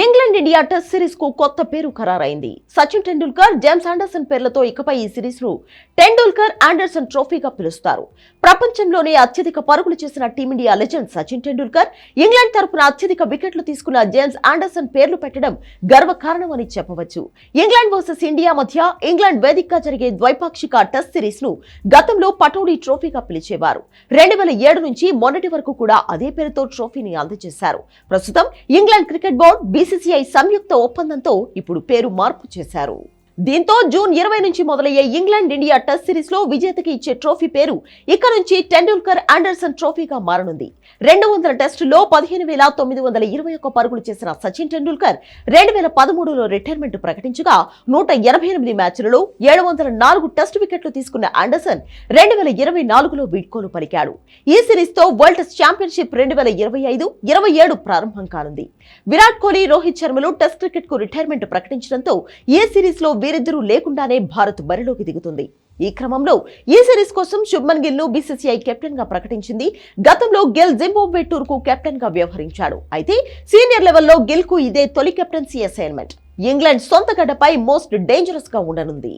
England India test సిరీస్కు కొత్త పేరు ఖరారైంది. సచిన్ టెండూల్కర్ జేమ్స్ ఆండర్సన్ పేర్లతో ఇకపై ఈ సిరీస్ను టెండూల్కర్ ఆండర్సన్ ట్రోఫీగా పిలుస్తారు. ప్రపంచంలోనే అత్యధిక పరుగులు చేసిన team India legend Sachin Tendulkar England తరపున అత్యధిక వికెట్లు తీసుకున్న జేమ్స్ ఆండర్సన్ పేర్లు పెట్టడం గర్వకారణమని చెప్పవచ్చు. ఇంగ్లాండ్ వర్సెస్ ఇండియా మధ్య ఇంగ్లాండ్ వేదికగా జరిగే ద్వైపాక్షిక టెస్ట్ సిరీస్ను గతంలో పటౌడీ ట్రోఫీగా పిలిచేవారు. రెండు వేల ఏడు నుంచి మొన్నటి వరకు కూడా అదే పేరుతో ట్రోఫీని అందజేశారు. ప్రస్తుతం ఇంగ్లాండ్ క్రికెట్ బోర్డు బీసీసీఐ సంయుక్త ఒప్పందంతో ఇప్పుడు పేరు మార్పు చేశారు. దీంతో జూన్ ఇరవై నుంచి మొదలయ్యే ఇంగ్లాండ్ ఇండియా టెస్ట్ సిరీస్లో విజేతకి ఇచ్చే ట్రోఫీ పేరు ఇక నుంచి టెండూల్కర్ ఆండర్సన్ ట్రోఫీగా మారనుంది. రెండు వందల టెస్టులో పదిహేను వేల తొమ్మిది వందల ఇరవై ఒక్క పరుగులు చేసిన సచిన్ టెండూల్కర్ రెండు వేల పదమూడులో రిటైర్మెంట్ ప్రకటించగా నూట ఎనభై ఎనిమిది మ్యాచ్లలో ఏడు వందల నాలుగు టెస్ట్ వికెట్లు తీసుకున్న ఆండర్సన్ రెండు వేల ఇరవై నాలుగులో వీడ్కోలు పలికాడు. ఈ సిరీస్తో వరల్డ్ టెస్ట్ ఛాంపియన్షిప్ రెండు వేల ఇరవై ఐదు ఇరవై ఏడు ప్రారంభం కానుంది. విరాట్ కోహ్లీ రోహిత్ శర్మలు టెస్ట్ క్రికెట్కు రిటైర్మెంట్ ప్రకటించడంతో ఈ సిరీస్లో వీరిద్దరూ లేకుండానే భారత్ బరిలోకి దిగుతుంది. ఈ క్రమంలో ఈ సిరీస్ కోసం శుభ్మన్ గిల్ను బీసీసీఐ కెప్టెన్గా ప్రకటించింది. గతంలో గిల్ జింబాబ్వే టూర్కు కెప్టెన్గా వ్యవహరించాడు. అయితే సీనియర్ లెవెల్లో గిల్కు ఇదే తొలి కెప్టెన్సీ అసైన్మెంట్ ఇంగ్లాండ్ సొంత గడ్డపై మోస్ట్ డేంజరస్గా ఉండనుంది.